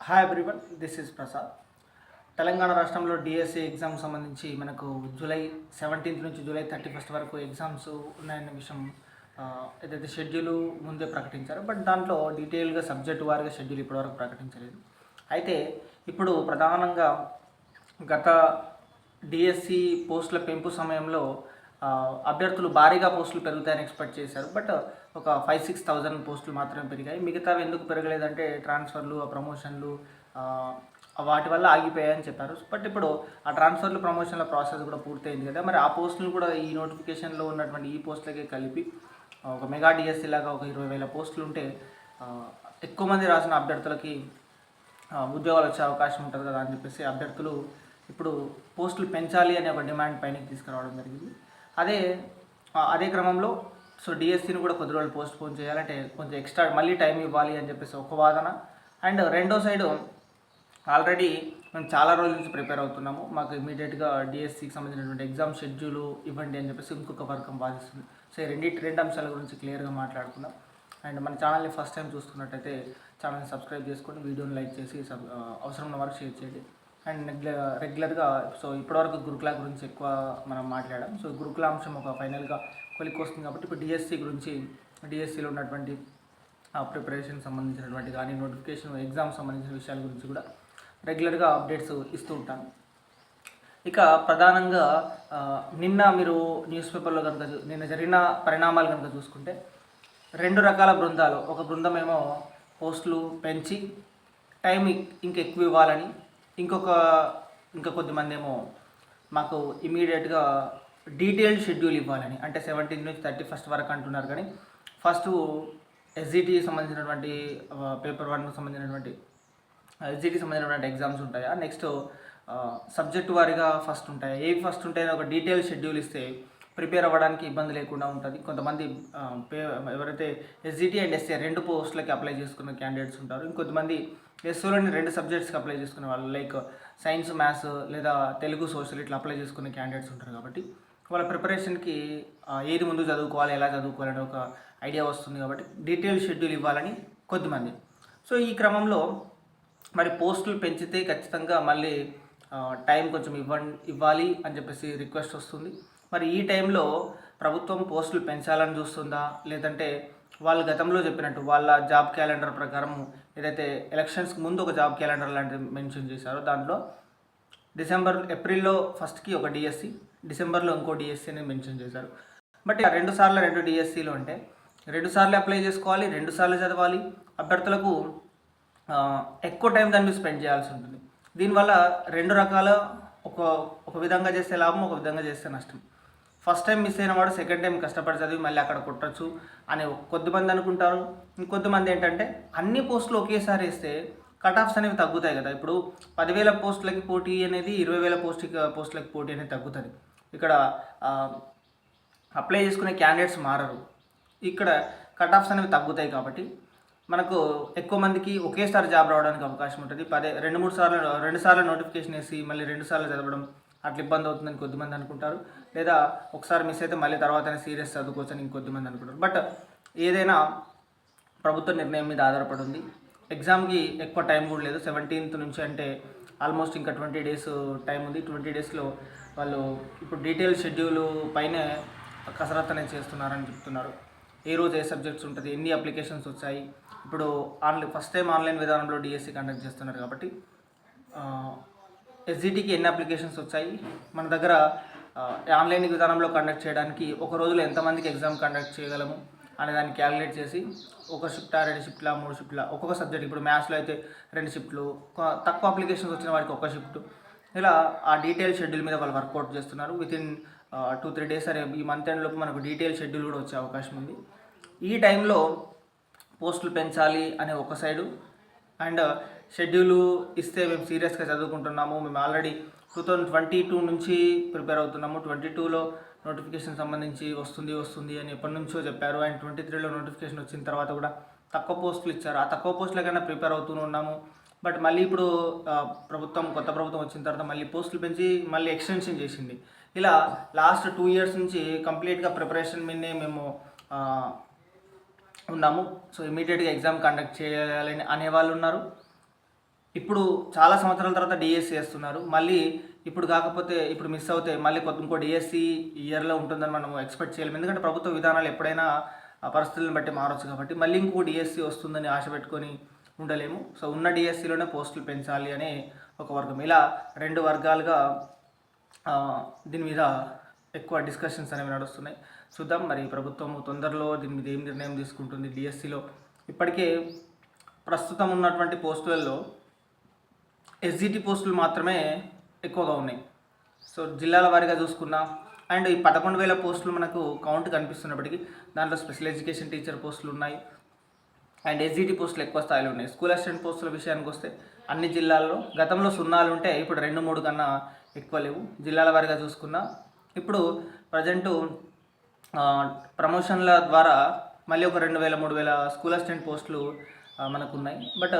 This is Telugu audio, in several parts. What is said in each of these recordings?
Hi everyone this is Prasad Telangana రాష్ట్రంలో డిఎస్సి ఎగ్జామ్ సంబంధించి మనకు జూలై సెవెంటీన్త్ నుంచి జూలై థర్టీ ఫస్ట్ వరకు ఎగ్జామ్స్ ఉన్నాయన్న విషయం ఏదైతే షెడ్యూల్ ముందే ప్రకటించారో బట్ దాంట్లో డీటెయిల్గా సబ్జెక్ట్ వారిగా షెడ్యూల్ ఇప్పటివరకు ప్రకటించలేదు. అయితే ఇప్పుడు ప్రధానంగా గత డిఎస్సి పోస్టుల పెంపు సమయంలో అభ్యర్థులు భారీగా పోస్టులు పెరుగుతాయని ఎక్స్పెక్ట్ చేశారు. బట్ ఒక ఫైవ్ సిక్స్ థౌజండ్ పోస్టులు మాత్రమే పెరిగాయి. మిగతావి ఎందుకు పెరగలేదంటే ట్రాన్స్ఫర్లు ఆ ప్రమోషన్లు వాటి వల్ల ఆగిపోయాయని చెప్పారు. బట్ ఇప్పుడు ఆ ట్రాన్స్ఫర్లు ప్రమోషన్ల ప్రాసెస్ కూడా పూర్తయింది కదా. మరి ఆ పోస్టులు కూడా ఈ నోటిఫికేషన్లో ఉన్నటువంటి ఈ పోస్టులకే కలిపి ఒక మెగా డిఎస్సీ లాగా ఒక ఇరవై వేల పోస్టులు ఉంటే ఎక్కువ మంది రాసిన అభ్యర్థులకి ఉద్యోగాలు వచ్చే అవకాశం ఉంటుంది కదా అని చెప్పేసి అభ్యర్థులు ఇప్పుడు పోస్టులు పెంచాలి అనే ఒక డిమాండ్ పైనకి తీసుకురావడం జరిగింది. అదే అదే క్రమంలో సో డిఎస్సిని కూడా కొద్ది రోజులు పోస్ట్ పోన్ చేయాలంటే కొంచెం ఎక్స్ట్రా మళ్ళీ టైం ఇవ్వాలి అని చెప్పేసి ఒక వాదన. అండ్ రెండో సైడు ఆల్రెడీ మేము చాలా రోజుల నుంచి ప్రిపేర్ అవుతున్నాము. మాకు ఇమీడియట్గా డిఎస్సికి సంబంధించినటువంటి ఎగ్జామ్ షెడ్యూల్ ఇవ్వండి అని చెప్పేసి ఇంకొక వర్గం బాధిస్తుంది సో ఈ రెండింటి రెండు అంశాల గురించి క్లియర్గా మాట్లాడుకుందాం. అండ్ మన ఛానల్ని ఫస్ట్ టైం చూస్తున్నట్టయితే ఛానల్ని సబ్స్క్రైబ్ చేసుకొని వీడియోని లైక్ చేసి సబ్ అవసరం ఉన్న వరకు షేర్ చేయండి. అండ్ రెగ్యులర్గా సో ఇప్పటివరకు గురుకుల గురించి ఎక్కువ మనం మాట్లాడాం సో గురుకుల అంశం ఒక ఫైనల్గా కొలికి వస్తుంది కాబట్టి ఇప్పుడు డిఎస్సి గురించి డిఎస్సిలో ఉన్నటువంటి ప్రిపరేషన్ సంబంధించినటువంటి కానీ నోటిఫికేషన్ ఎగ్జామ్ సంబంధించిన విషయాల గురించి కూడా రెగ్యులర్గా అప్డేట్స్ ఇస్తూ ఉంటాను. ఇక ప్రధానంగా నిన్న మీరు న్యూస్ పేపర్లో కనుక నిన్న జరిగిన పరిణామాలు కనుక చూసుకుంటే రెండు రకాల బృందాలు ఒక బృందం ఏమో పోస్టులు పెంచి టైం ఇంకా ఎక్కువ ఇవ్వాలని ఇంకొక ఇంకా కొద్దిమంది ఏమో మాకు ఇమీడియట్గా డీటెయిల్డ్ షెడ్యూల్ ఇవ్వాలని. అంటే సెవెంటీన్ నుంచి థర్టీ ఫస్ట్ వరకు అంటున్నారు కానీ ఫస్ట్ ఎస్జిటికి సంబంధించినటువంటి పేపర్ వన్కి సంబంధించినటువంటి ఎస్జిటికి సంబంధించినటువంటి ఎగ్జామ్స్ ఉంటాయా? నెక్స్ట్ సబ్జెక్ట్ వారిగా ఫస్ట్ ఉంటాయా? ఏవి ఫస్ట్ ఉంటాయని ఒక డీటెయిల్ షెడ్యూల్ ఇస్తే ప్రిపేర్ అవ్వడానికి ఇబ్బంది లేకుండా ఉంటుంది. కొంతమంది పే ఎవరైతే ఎస్జిటి అండ్ ఎస్ఏ రెండు పోస్టులకి అప్లై చేసుకున్న క్యాండిడేట్స్ ఉంటారు. ఇంకొంతమంది ఎస్ఓలోని రెండు సబ్జెక్ట్స్కి అప్లై చేసుకునే వాళ్ళు లైక్ సైన్స్ మ్యాథ్స్ లేదా తెలుగు సోషల్ ఇట్లా అప్లై చేసుకునే క్యాండిడేట్స్ ఉంటారు కాబట్టి వాళ్ళ ప్రిపరేషన్కి ఏది ముందు చదువుకోవాలి ఎలా చదువుకోవాలని ఒక ఐడియా వస్తుంది కాబట్టి డీటెయిల్ షెడ్యూల్ ఇవ్వాలని కొద్దిమంది సో ఈ క్రమంలో మరి పోస్టులు పెంచితే ఖచ్చితంగా మళ్ళీ టైం కొంచెం ఇవ్వండి ఇవ్వాలి అని చెప్పేసి రిక్వెస్ట్ వస్తుంది. మరి ఈ టైంలో ప్రభుత్వం పోస్టులు పెంచాలని చూస్తుందా? లేదంటే వాళ్ళు గతంలో చెప్పినట్టు వాళ్ళ జాబ్ క్యాలెండర్ ప్రకారం ఏదైతే ఎలక్షన్స్కి ముందు ఒక జాబ్ క్యాలెండర్ లాంటిది మెన్షన్ చేశారో దాంట్లో డిసెంబర్ ఏప్రిల్లో ఫస్ట్కి ఒక డిఎస్సి డిసెంబర్లో ఇంకో డిఎస్సి అని మెన్షన్ చేశారు. బట్ రెండు సార్లు రెండు డిఎస్సీలు అంటే రెండు సార్లు అప్లై చేసుకోవాలి రెండు సార్లు చదవాలి. అభ్యర్థులకు ఎక్కువ టైం దాన్ని స్పెండ్ చేయాల్సి ఉంటుంది. దీనివల్ల రెండు రకాల ఒక ఒక విధంగా చేస్తే లాభం ఒక విధంగా చేస్తే నష్టం. ఫస్ట్ టైం మిస్ అయిన వాడు సెకండ్ టైం కష్టపడి చదివి మళ్ళీ అక్కడ కొట్టచ్చు అని కొద్దిమంది అనుకుంటారు. ఇంకొద్దిమంది ఏంటంటే అన్ని పోస్టులు ఒకేసారి వేస్తే కట్ ఆఫ్స్ అనేవి తగ్గుతాయి కదా. ఇప్పుడు పదివేల పోస్టులకి పోటీ అనేది ఇరవై వేల పోస్ట్ పోస్టులకి పోటీ అనేది తగ్గుతుంది. ఇక్కడ అప్లై చేసుకునే క్యాండిడేట్స్ మారరు. ఇక్కడ కట్ ఆఫ్స్ అనేవి తగ్గుతాయి కాబట్టి మనకు ఎక్కువ మందికి ఒకేసారి జాబ్ రావడానికి అవకాశం ఉంటుంది. పదే రెండు మూడు సార్లు రెండు సార్లు నోటిఫికేషన్ వేసి మళ్ళీ రెండు సార్లు చదవడం అట్లా ఇబ్బంది అవుతుందని కొద్దిమంది అనుకుంటారు. లేదా ఒకసారి మిస్ అయితే మళ్ళీ తర్వాత సీరియస్ చదువుకోవచ్చని ఇంకొద్దిమంది అనుకుంటారు. బట్ ఏదైనా ప్రభుత్వ నిర్ణయం మీద ఆధారపడి ఉంది. ఎగ్జామ్కి ఎక్కువ టైం కూడా లేదు. సెవెంటీన్త్ నుంచి అంటే ఆల్మోస్ట్ ఇంకా ట్వంటీ డేస్ టైం ఉంది. ట్వంటీ డేస్లో వాళ్ళు ఇప్పుడు డీటెయిల్ షెడ్యూల్ పైనే కసరత్తు అనేది చేస్తున్నారని చెప్తున్నారు. ఏ రోజు ఏ సబ్జెక్ట్స్ ఉంటుంది ఎన్ని అప్లికేషన్స్ వచ్చాయి. ఇప్పుడు ఆన్లైన్ ఫస్ట్ టైం ఆన్లైన్ విధానంలో డిఎస్సి కండక్ట్ చేస్తున్నారు కాబట్టి ఎస్జిటికి ఎన్ని అప్లికేషన్స్ వచ్చాయి? మన దగ్గర ఆన్లైన్ విధానంలో కండక్ట్ చేయడానికి ఒక రోజులో ఎంతమందికి ఎగ్జామ్ కండక్ట్ చేయగలము అనే దాన్ని క్యాలిక్యులేట్ చేసి ఒక షిఫ్టా రెండు షిఫ్ట్లా మూడు షిఫ్ట్లా ఒక్కొక్క సబ్జెక్ట్ ఇప్పుడు మ్యాథ్స్లో అయితే రెండు షిఫ్ట్లు తక్కువ అప్లికేషన్స్ వచ్చిన వాడికి ఒక షిఫ్ట్ ఇలా ఆ డీటెయిల్ షెడ్యూల్ మీద వాళ్ళు వర్కౌట్ చేస్తున్నారు. With in two three days అరే ఈ మంత్ ఎండ్ లోపు మనకు డీటెయిల్ షెడ్యూల్ కూడా వచ్చే అవకాశం ఉంది. ఈ టైంలో పోస్టులు పెంచాలి అనే ఒక సైడు అండ్ షెడ్యూలు ఇస్తే మేము సీరియస్గా చదువుకుంటున్నాము. మేము already two thousand twenty two నుంచి ప్రిపేర్ అవుతున్నాము. ట్వంటీ టూలో నోటిఫికేషన్ సంబంధించి వస్తుంది వస్తుంది అని ఎప్పటి నుంచో చెప్పారు. అండ్ ట్వంటీ త్రీలో నోటిఫికేషన్ వచ్చిన తర్వాత కూడా తక్కువ పోస్టులు ఇచ్చారు. ఆ తక్కువ పోస్టులకైనా ప్రిపేర్ అవుతూనే ఉన్నాము. బట్ మళ్ళీ ఇప్పుడు ప్రభుత్వం కొత్త ప్రభుత్వం వచ్చిన తర్వాత మళ్ళీ పోస్టులు పెంచి మళ్ళీ ఎక్స్టెన్షన్ చేసింది. ఇలా లాస్ట్ టూ ఇయర్స్ నుంచి కంప్లీట్గా ప్రిపరేషన్ మీదనే మేము ఉన్నాము. సో ఇమీడియట్గా ఎగ్జామ్ కండక్ట్ చేయాలని అనేవాళ్ళు ఉన్నారు. ఇప్పుడు చాలా సంవత్సరాల తర్వాత డిఎస్సి వేస్తున్నారు మళ్ళీ ఇప్పుడు కాకపోతే ఇప్పుడు మిస్ అవుతే మళ్ళీ కొత్త ఇంకో డిఎస్సి ఇయర్లో ఉంటుందని మనం ఎక్స్పెక్ట్ చేయలేము. ఎందుకంటే ప్రభుత్వ విధానాలు ఎప్పుడైనా పరిస్థితులను బట్టి మారచ్చు కాబట్టి మళ్ళీ ఇంకో డిఎస్సి వస్తుందని ఆశ పెట్టుకొని ఉండలేము. సో ఉన్న డిఎస్సిలోనే పోస్టులు పెంచాలి అనే ఒక వర్గం. ఇలా రెండు వర్గాలుగా దీని మీద ఎక్కువ డిస్కషన్స్ అనేవి నడుస్తున్నాయి. చూద్దాం. మరి ప్రభుత్వం తొందరలో దీని మీద ఏం నిర్ణయం తీసుకుంటుంది? డిఎస్సిలో ఇప్పటికే ప్రస్తుతం ఉన్నటువంటి పోస్టులలో ఎస్జిటి పోస్టులు మాత్రమే ఎక్కువగా ఉన్నాయి. సో జిల్లాల వారీగా చూసుకున్నా అండ్ ఈ పదకొండు వేల పోస్టులు మనకు కౌంట్ కనిపిస్తున్నప్పటికీ దాంట్లో స్పెషల్ ఎడ్యుకేషన్ టీచర్ పోస్టులు ఉన్నాయి. అండ్ ఎస్జిటి పోస్టులు ఎక్కువ స్థాయిలో ఉన్నాయి. స్కూల్ అసిస్టెంట్ పోస్టుల విషయానికి వస్తే అన్ని జిల్లాల్లో గతంలో సున్నాలు ఉంటే ఇప్పుడు రెండు మూడు కన్నా ఎక్కువ లేవు. జిల్లాల వారీగా చూసుకున్నా ఇప్పుడు ప్రజెంటు ప్రమోషన్ల ద్వారా మళ్ళీ ఒక రెండు వేల మూడు వేల స్కూల్ అసిస్టెంట్ పోస్టులు మనకు ఉన్నాయి బట్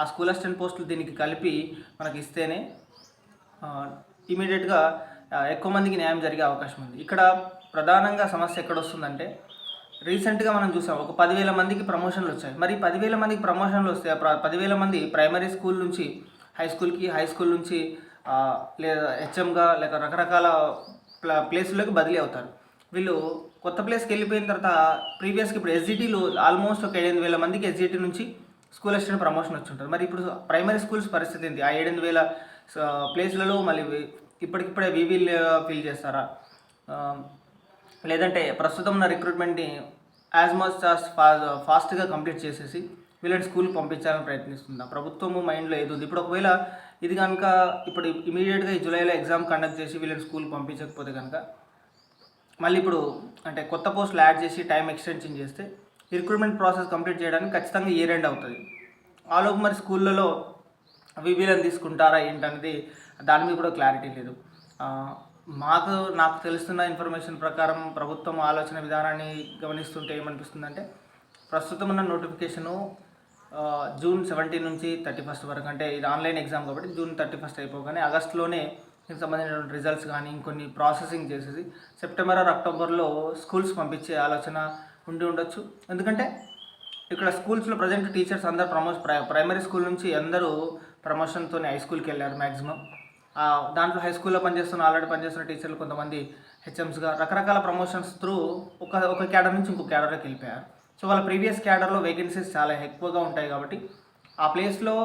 ఆ స్కూల్ అసిస్టెంట్ పోస్టులు దీనికి కలిపి మనకి ఇస్తేనే ఇమీడియట్గా ఎక్కువ మందికి న్యాయం జరిగే అవకాశం ఉంది. ఇక్కడ ప్రధానంగా సమస్య ఎక్కడ వస్తుందంటే రీసెంట్గా మనం చూసాం ఒక పదివేల మందికి ప్రమోషన్లు వచ్చాయి. మరి పదివేల మందికి ప్రమోషన్లు వస్తే ప్ర- పదివేల మంది ప్రైమరీ స్కూల్ నుంచి హై స్కూల్కి హై స్కూల్ నుంచి లేదా హెచ్ఎంగా లేక రకరకాల ప్ల బదిలీ అవుతారు. వీళ్ళు కొత్త ప్లేస్కి వెళ్ళిపోయిన తర్వాత ప్రీవియస్కి ఇప్పుడు ఎస్జిటీలు ఆల్మోస్ట్ ఒక ఏడెనిమిది వేల మందికి ఎస్జిటి నుంచి స్కూల్ అసిస్టెంట్ ప్రమోషన్ వచ్చింటారు. మరి ఇప్పుడు ప్రైమరీ స్కూల్స్ పరిస్థితి ఏంటి? ఆ ఏడెనిమిది వేల ప్లేస్లలో మళ్ళీ ఇప్పటికిప్పుడే వీవీల్ ఫిల్ చేస్తారా? లేదంటే ప్రస్తుతం ఉన్న రిక్రూట్మెంట్ని యాజ్ మచ్ యాజ్ ఫా ఫాస్ట్గా కంప్లీట్ చేసేసి వీళ్ళని స్కూల్కి పంపించాలని ప్రయత్నిస్తుందా? ప్రభుత్వము మైండ్లో ఏది ఉంది? ఇప్పుడు ఒకవేళ ఇది కనుక ఇప్పుడు ఇమీడియట్గా ఈ జూలైలో ఎగ్జామ్ కండక్ట్ చేసి వీళ్ళని స్కూల్ పంపించకపోతే కనుక మళ్ళీ ఇప్పుడు అంటే కొత్త పోస్టులు యాడ్ చేసి టైం ఎక్స్టెన్షన్ చేస్తే రిక్రూట్మెంట్ ప్రాసెస్ కంప్లీట్ చేయడానికి ఖచ్చితంగా ఇయర్ ఎండ్ అవుతుంది. ఆలోపు మరి స్కూళ్ళలో వివీలను తీసుకుంటారా ఏంటనేది దాని మీద కూడా క్లారిటీ లేదు. మాకు నాకు తెలుస్తున్న ఇన్ఫర్మేషన్ ప్రకారం ప్రభుత్వం ఆలోచన విధానాన్ని గమనిస్తుంటే ఏమనిపిస్తుందంటే ప్రస్తుతం ఉన్న నోటిఫికేషను జూన్ సెవెంటీన్ నుంచి థర్టీ ఫస్ట్ వరకు అంటే ఇది ఆన్లైన్ ఎగ్జామ్ కాబట్టి జూన్ థర్టీ ఫస్ట్ అయిపోగానే ఆగస్టులోనే దీనికి సంబంధించిన రిజల్ట్స్ కానీ ఇంకొన్ని ప్రాసెసింగ్ చేసేసి సెప్టెంబర్ ఆర్ అక్టోబర్లో స్కూల్స్ పంపించే ఆలోచన ఉండి ఉండొచ్చు. ఎందుకంటే ఇక్కడ స్కూల్స్లో ప్రజెంట్ టీచర్స్ అందరు ప్రమోషన్ ప్రై ప్రైమరీ స్కూల్ నుంచి అందరూ ప్రమోషన్తో హై స్కూల్కి వెళ్ళారు మ్యాక్సిమం దాంట్లో హై స్కూల్లో పనిచేస్తున్న ఆల్రెడీ పనిచేస్తున్న టీచర్లు కొంతమంది హెచ్ఎమ్స్గా రకరకాల ప్రమోషన్స్ త్రూ ఒక ఒక క్యాడర్ నుంచి ఇంకో క్యాడర్కి వెళ్ళిపోయారు. సో వాళ్ళ ప్రీవియస్ క్యాడర్లో వేకెన్సీస్ చాలా ఎక్కువగా ఉంటాయి కాబట్టి ఆ ప్లేస్లో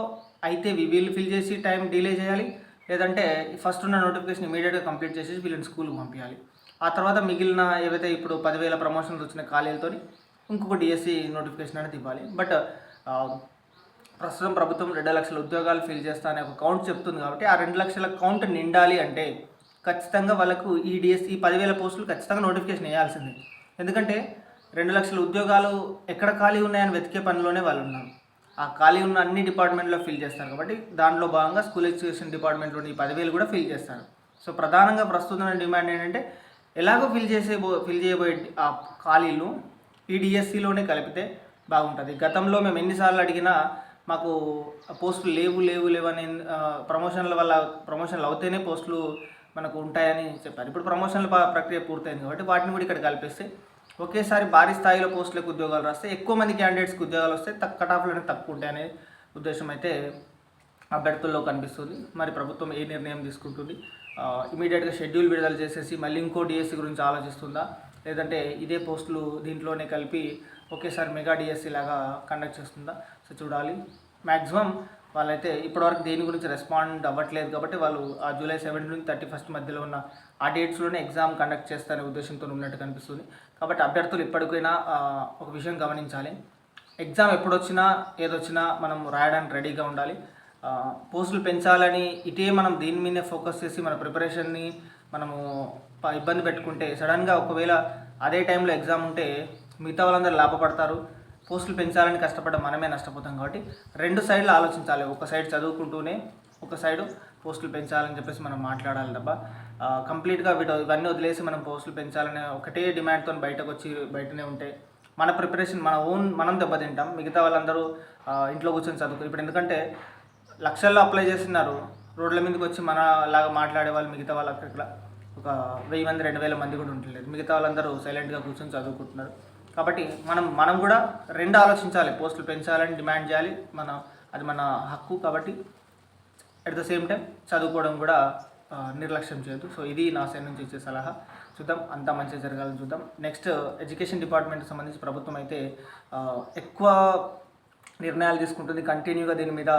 అయితే వీళ్ళు ఫిల్ చేసి టైం డిలే చేయాలి. లేదంటే ఫస్ట్ ఉన్న నోటిఫికేషన్ ఇమీడియట్గా కంప్లీట్ చేసి వీళ్ళని స్కూల్కి పంపించాలి ఆ తర్వాత మిగిలిన ఏవైతే ఇప్పుడు పదివేల ప్రమోషన్స్ వచ్చిన ఖాళీలతో ఇంకొక డిఎస్సి నోటిఫికేషన్ అనేది ఇవ్వాలి. బట్ ప్రస్తుతం ప్రభుత్వం రెండు లక్షల ఉద్యోగాలు ఫిల్ చేస్తా అనే ఒక కౌంట్ చెప్తుంది కాబట్టి ఆ రెండు లక్షల కౌంట్ నిండాలి అంటే ఖచ్చితంగా వాళ్ళకు ఈ డిఎస్సి ఈ పదివేల పోస్టులు ఖచ్చితంగా నోటిఫికేషన్ వేయాల్సిందే. ఎందుకంటే రెండు లక్షల ఉద్యోగాలు ఎక్కడ ఖాళీ ఉన్నాయని వెతికే పనిలోనే వాళ్ళు ఉన్నారు ఆ ఖాళీ ఉన్న అన్ని డిపార్ట్మెంట్లో ఫిల్ చేస్తారు కాబట్టి దాంట్లో భాగంగా స్కూల్ ఎడ్యుకేషన్ డిపార్ట్మెంట్లోని ఈ పదివేలు కూడా ఫిల్ చేస్తారు. సో ప్రధానంగా ప్రస్తుతం డిమాండ్ ఏంటంటే ఎలాగో ఫిల్ చేసే ఫిల్ చేయబోయే ఆ ఖాళీలు ఈ డిఎస్సిలోనే కలిపితే బాగుంటుంది. గతంలో మేము ఎన్నిసార్లు అడిగినా మాకు పోస్టులు లేవు లేవు లేవు అని ప్రమోషన్ల వల్ల ప్రమోషన్లు అవుతేనే పోస్టులు మనకు ఉంటాయని చెప్పారు. ఇప్పుడు ప్రమోషన్ల ప్రక్రియ పూర్తయింది కాబట్టి వాటిని కూడా ఇక్కడ కల్పిస్తే ఒకేసారి భారీ స్థాయిలో పోస్టులకు ఉద్యోగాలు రాస్తే ఎక్కువ మంది క్యాండిడేట్స్కి ఉద్యోగాలు వస్తే తక్కువ కట్ ఆఫ్లు అనేది తక్కువ ఉంటాయనే ఉద్దేశం అయితే అభ్యర్థుల్లో కనిపిస్తుంది. మరి ప్రభుత్వం ఏ నిర్ణయం తీసుకుంటుంది? ఇమీడియట్గా షెడ్యూల్ విడుదల చేసేసి మళ్ళీ ఇంకో డిఎస్సి గురించి ఆలోచిస్తుందా? లేదంటే ఇదే పోస్టులు దీంట్లోనే కలిపి ఒకేసారి మెగా డిఎస్సి లాగా కండక్ట్ చేస్తుందా? సో చూడాలి. మ్యాక్సిమం వాళ్ళైతే ఇప్పటివరకు దేని గురించి రెస్పాండ్ అవ్వట్లేదు కాబట్టి వాళ్ళు ఆ జూలై సెవెంటీ నుంచి థర్టీ ఫస్ట్ మధ్యలో ఉన్న ఆ డేట్స్లోనే ఎగ్జామ్ కండక్ట్ చేస్తారనే ఉద్దేశంతో ఉన్నట్టు కనిపిస్తుంది. కాబట్టి అభ్యర్థులు ఇప్పటికైనా ఒక విషయం గమనించాలి. ఎగ్జామ్ ఎప్పుడొచ్చినా ఏదొచ్చినా మనం రాయడానికి రెడీగా ఉండాలి. పోస్టులు పెంచాలని ఇటే మనం దీని మీదే ఫోకస్ చేసి మన ప్రిపరేషన్ని మనము ఇబ్బంది పెట్టుకుంటే సడన్గా ఒకవేళ అదే టైంలో ఎగ్జామ్ ఉంటే మిగతా వాళ్ళందరూ లాభపడతారు. పోస్టులు పెంచాలని కష్టపడ్డ మనమే నష్టపోతాం కాబట్టి రెండు సైడ్లు ఆలోచించాలి. ఒక సైడ్ చదువుకుంటూనే ఒక సైడు పోస్టులు పెంచాలని చెప్పేసి మనం మాట్లాడాలి తప్ప. కంప్లీట్గా వీటి ఇవన్నీ వదిలేసి మనం పోస్టులు పెంచాలనే ఒకటే డిమాండ్తో బయటకు వచ్చి బయటనే ఉంటే మన ప్రిపరేషన్ మన ఓన్ మనం దెబ్బతింటాం. మిగతా వాళ్ళందరూ ఇంట్లో కూర్చొని చదువుకు ఇప్పుడు ఎందుకంటే లక్షల్లో అప్లై చేస్తున్నారు. రోడ్ల మీదకి వచ్చి మన లాగా మాట్లాడే వాళ్ళు మిగతా వాళ్ళు అక్కడ ఒక వెయ్యి మంది రెండు వేల మంది కూడా ఉండలేదు మిగతా వాళ్ళందరూ సైలెంట్గా కూర్చొని చదువుకుంటున్నారు. కాబట్టి మనం మనం కూడా రెండు ఆలోచించాలి. పోస్టులు పెంచాలని డిమాండ్ చేయాలి. మన అది మన హక్కు కాబట్టి అట్ ద సేమ్ టైం చదువుకోవడం కూడా నిర్లక్ష్యం చేయొద్దు. సో ఇది నా సైడ్ నుంచి ఇచ్చే సలహా. చూద్దాం అంతా మంచిగా జరగాలని చూద్దాం. నెక్స్ట్ ఎడ్యుకేషన్ డిపార్ట్మెంట్కి సంబంధించి ప్రభుత్వం అయితే ఎక్కువ నిర్ణయాలు తీసుకుంటుంది. కంటిన్యూగా దీని మీద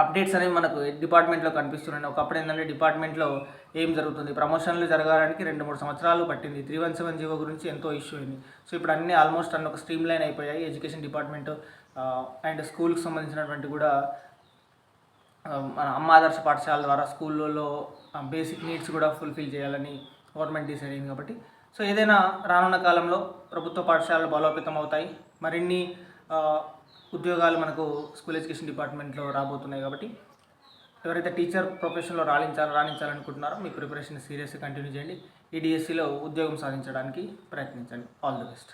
అప్డేట్స్ అనేవి మనకు డిపార్ట్మెంట్లో కనిపిస్తున్నాయి. ఒకప్పుడు ఏంటంటే డిపార్ట్మెంట్లో ఏం జరుగుతుంది? ప్రమోషన్లు జరగడానికి రెండు మూడు సంవత్సరాలు పట్టింది. త్రీ వన్ సెవెన్ జీవో గురించి ఎంతో ఇష్యూ అయింది. సో ఇప్పుడు అన్నీ ఆల్మోస్ట్ అన్ని ఒక స్ట్రీమ్ లైన్ అయిపోయాయి. ఎడ్యుకేషన్ డిపార్ట్మెంట్ అండ్ స్కూల్కి సంబంధించినటువంటి కూడా మన అమ్మ ఆదర్శ పాఠశాల ద్వారా స్కూళ్ళలో బేసిక్ నీడ్స్ కూడా ఫుల్ఫిల్ చేయాలని గవర్నమెంట్ డిసైడ్ అయింది కాబట్టి. సో ఏదైనా రానున్న కాలంలో ప్రభుత్వ పాఠశాలలు బలోపేతం అవుతాయి. మరిన్ని ఉద్యోగాలు మనకు స్కూల్ ఎడ్యుకేషన్ డిపార్ట్మెంట్లో రాబోతున్నాయి కాబట్టి. ఎవరైతే టీచర్ ప్రొఫెషన్లో రాణించాలి రాణించాలనుకుంటున్నారో మీ ప్రిపరేషన్ సీరియస్గా కంటిన్యూ చేయండి. ఈ డిఎస్సిలో ఉద్యోగం సాధించడానికి ప్రయత్నించండి. All the best